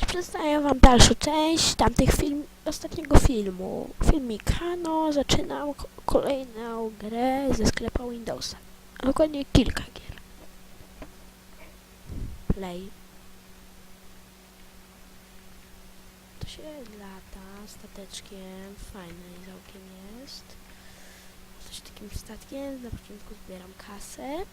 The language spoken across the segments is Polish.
Przedstawiam wam dalszą część tamtych film, ostatniego filmu. Filmika, no zaczynam ko- kolejną grę ze sklepu Windowsa. Dokładnie kilka gier. Play. To się lata stateczkiem, fajne i całkiem jest. Coś takim statkiem, na początku zbieram kasę.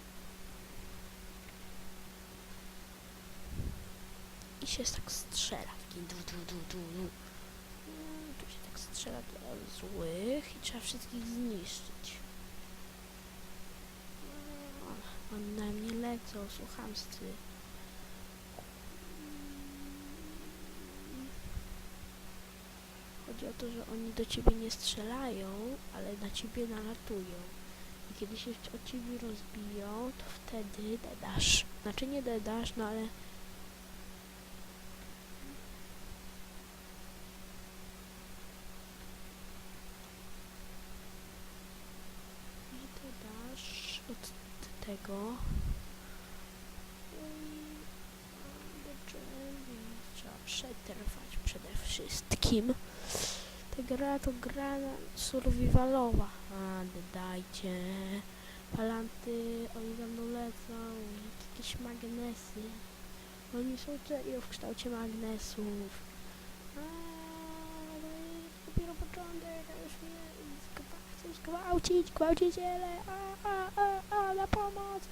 I się tak strzela. Taki du, du, du, du, du. Mm, Tu się tak strzela do złych i trzeba wszystkich zniszczyć. No, Oni na mnie lecą, słuchamscy. Mm. Chodzi o to, że oni do ciebie nie strzelają, ale na ciebie nalatują. I kiedy się od ciebie rozbiją, to wtedy dedasz. Znaczy nie dedasz, no ale I dodasz od tego. Mm, trzeba przetrwać przede wszystkim. Ta gra to gra survivalowa. A, dajcie. Palanty, oni za mną lecą, jakieś magnesy. Oni są w kształcie magnesów. A, jest dopiero początek, a już mnie zgwałcić, gwałciciele, a, a, a, na pomoc,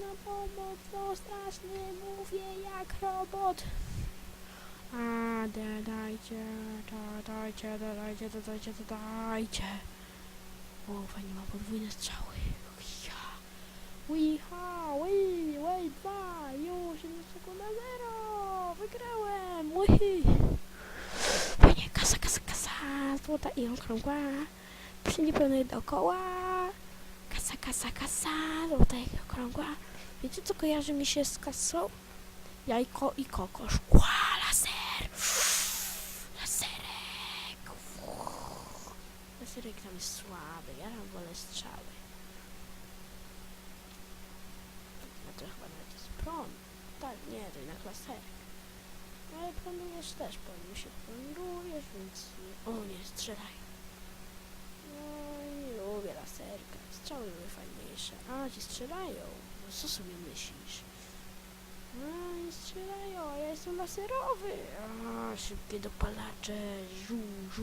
na pomoc, no strasznie, mówię jak robot. A, da, dajcie, da, dajcie, da, dajcie, da, dajcie, da, dajcie. O, fajnie, ma podwójne strzały. Ja. Wiha, wi, wi, dwa, już, jedna sekunda, zero, wygrałem, wihi. Fajnie, kasa, kasa, kasa, złota i okrągła, wszędzie pełne dookoła, kasa, kasa, kasa, i okrągła. Wiecie, co kojarzy mi się z kasą? Jajko i kokosz. Ła, laser! Laserek! Laserek tam jest słaby, ja tam wolę strzały. A to chyba nawet jest prąd. Tak, nie, to jednak laserek. No ale prądujesz też, nim się prądujesz, więc... O nie, strzelaj. No laserka. Strzały były fajniejsze. A, ci strzelają. No co sobie myślisz? A, nie strzelają, a ja jestem laserowy. A, szybkie dopalacze. Żu, żu.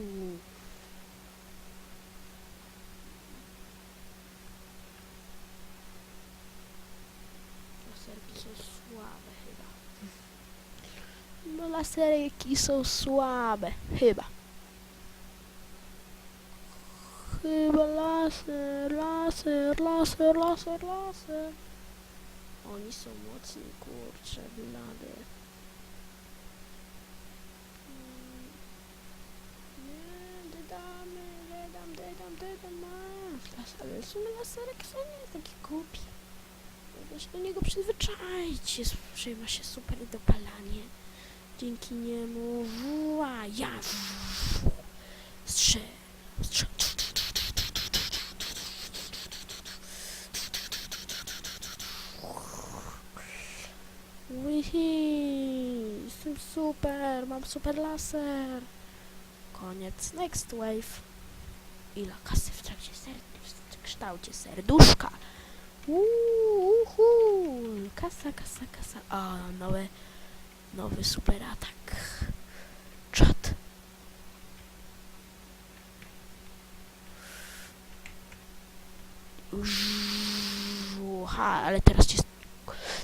Laserki są słabe chyba. No laserki są słabe, chyba. Chyba laser, laser, laser, laser, laser. Oni są mocni, kurczę, blady. Mm. Nie, dodamy, dodam, dodam, dodam, masz. Ale w sumie laserek nie jest taki głupi. Można się do niego przyzwyczaić. Jest, że ma się super dopalanie. Dzięki niemu, wła, ja, strzel, strzel. Wihi, jestem super, mam super laser. Koniec, next wave. Ile kasy w trakcie ser w kształcie serduszka. Uhu, kasa, kasa, kasa. A, nowy, nowy super atak. Czat. Ha, ale teraz cię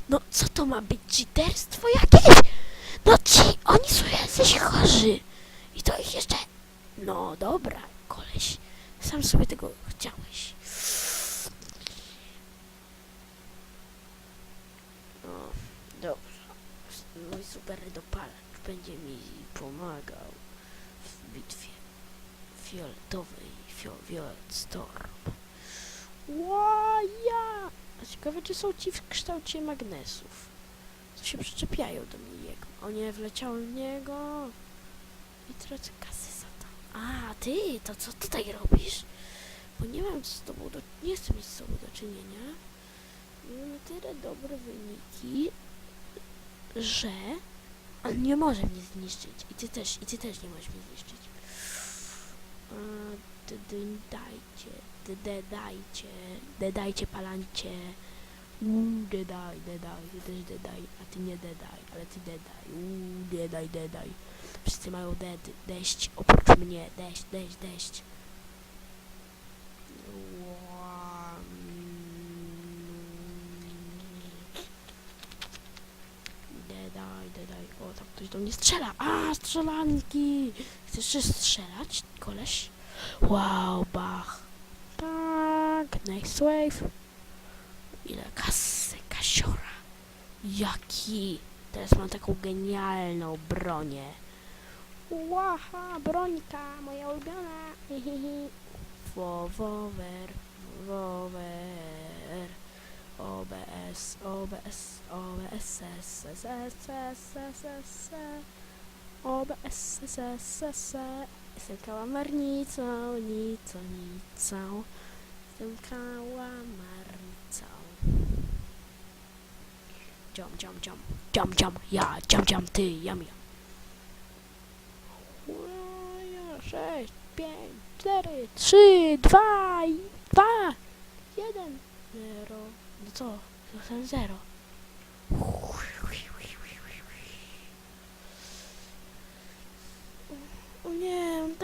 no co to ma być? Cheaterstwo jakieś? No ci, oni są jacyś chorzy. I to ich jeszcze... No dobra, koleś. Sam sobie tego chciałeś. No, dobrze. Mój super dopalacz będzie mi pomagał w bitwie fioletowej, fiol, Violet Storm. Łaja! Ciekawe, czy są ci w kształcie magnesów. Co się przyczepiają do mnie. O nie, wleciałem w niego. I tracę kasy za to. A, ty, to co tutaj robisz? Bo nie mam z tobą do... Nie chcę mieć z do czynienia. Mamy tyle dobre wyniki, że on nie może mnie zniszczyć. I ty też, i ty też nie możesz mnie zniszczyć. Dajcie, d- d- dajcie, d- dajcie palancie. Dedaj, dedaj, ty też dedaj, a ty nie dedaj, ale ty dedaj, uuu, dedaj, dedaj. Wszyscy mają ded, deszcz, oprócz mnie, deszcz, deszcz. Ła- Dedaj, dedaj. O, tam ktoś do mnie strzela. A, strzelanki! Chcesz strzelać, koleś? Wow, bach. Tak, next wave. Ile kasy, kasiora. Jaki? Teraz mam taką genialną bronię. Łaha, brońka, moja ulubiona. Hihihi. Wowower, wower. OBS, OBS, OBS, S, S, OBS, Jestem kałamarnicą, nicą, nicą. Jestem kałamarnicą. Dziom, dziom, dziom, dziom, dziom, ja, dziom, dziom, ty, jam, jam. Sześć, pięć, cztery, trzy, dwa, dwa, jeden, zero. No co? Zostałem zero.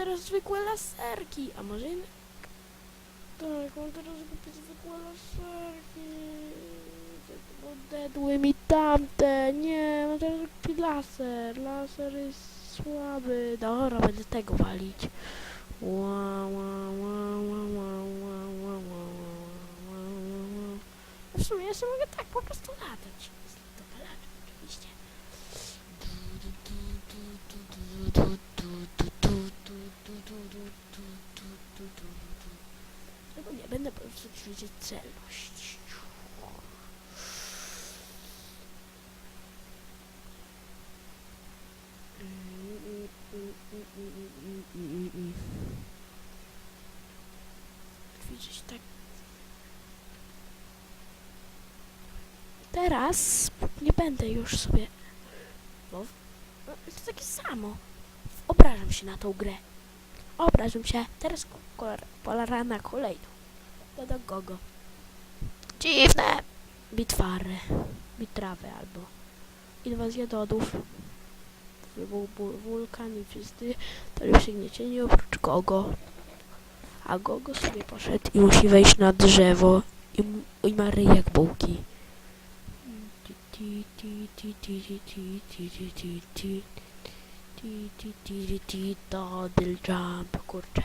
teraz zwykłe laserki. A może... inne? Tak, mam teraz kupić zwykłe laserki. Odedły mi tamte. Nie, mam teraz kupić laser. Laser jest słaby. Dobra, będę tego walić. Wow, wow, wow, wow, wow, wow, wow, wow, W sumie jeszcze mogę tak po prostu latać. Z oczywiście. Nie, będę po prostu ćwiczyć celność. Ćwiczyć tak Teraz nie będę już sobie. Bo to takie samo. Obrażam się na tą grę. Obrażam się. Teraz polara na kolejną. To do gogo. Dziwne! Bitwary. Bitrawy albo inwazja dodów. Wybuch bu- wulkan i wszyscy to już gniecieni oprócz Gogo. A Gogo sobie poszedł i musi wejść na drzewo i, i ma ryj jak bułki. Ti, ti, ti, ti, ti, ti, ti, ti, ti, ti. Ti, ti, ti, ti, Doddle jump, kurczę.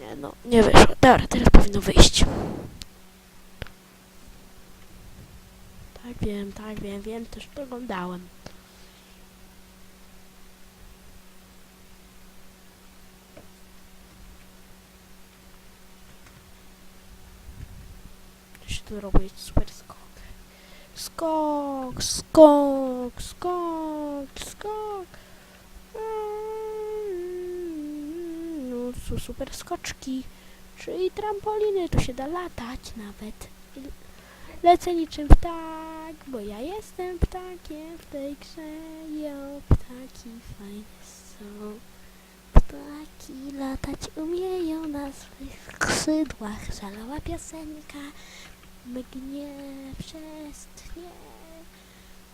Nie no, nie wyszło. Dobra, teraz powinno wyjść. Tak wiem, tak wiem, wiem, też to oglądałem. Się tu robi super skok. Skok, skok, skok, skok. Mm, No, są super skoczki. Czyli trampoliny, tu się da latać nawet. Lecę niczym ptak, bo ja jestem ptakiem w tej grze. Jo, ptaki fajne są. Ptaki latać umieją na swych skrzydłach. Szalała piosenka mgnie przez tnie.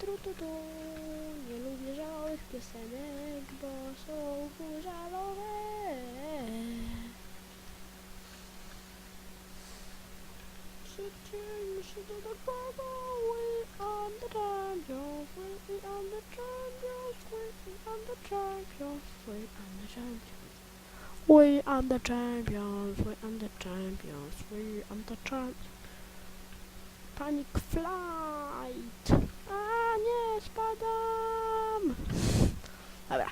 Trututu. Nie lubię żałowych piosenek, bo są żalowe. Przy czym się dodawały underchampiowy i underchampiowy i underchampiowy i underchampiowy. We are the champions, we are the champions, we are the champions. Panic flight! Spadam! Dobra.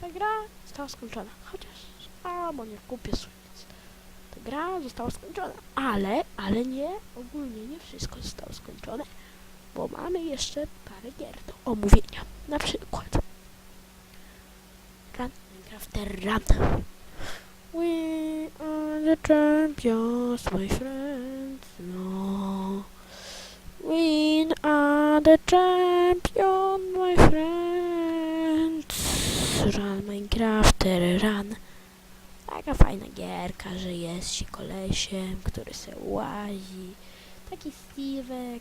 Ta gra została skończona. Chociaż, a bo nie kupię nic. Ta gra została skończona. Ale, ale nie, ogólnie nie wszystko zostało skończone. Bo mamy jeszcze parę gier do omówienia. Na przykład Run, Minecrafter Run. We are the champions, my friends. No. We are the champion, my friends. Run Minecrafter, run. Taka fajna gierka, że jest się kolesiem, który se łazi. Taki Steve'ek.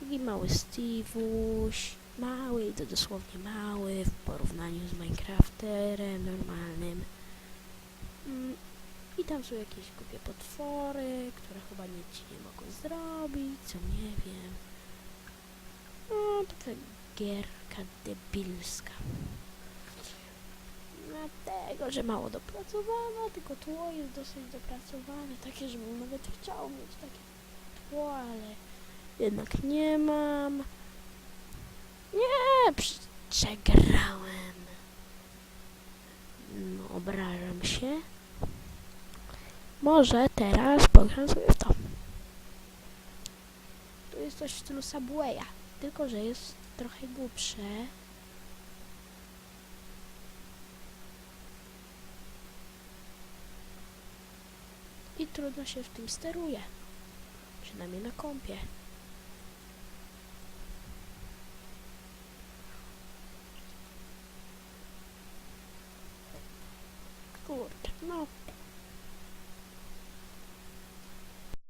Taki mały Steve'uś. Mały to dosłownie mały w porównaniu z Minecrafterem normalnym. Tam są jakieś głupie potwory, które chyba nic ci nie mogą zrobić, co nie wiem. No, taka gierka debilska. Dlatego, że mało dopracowana, tylko tło jest dosyć dopracowane, takie, żebym nawet chciał mieć takie tło, ale jednak nie mam. Nie, prze- przegrałem. No, obrażam się. Może teraz pogram sobie w to. Tu jest coś w stylu Subwaya, tylko że jest trochę głupsze. I trudno się w tym steruje. Przynajmniej na kompie.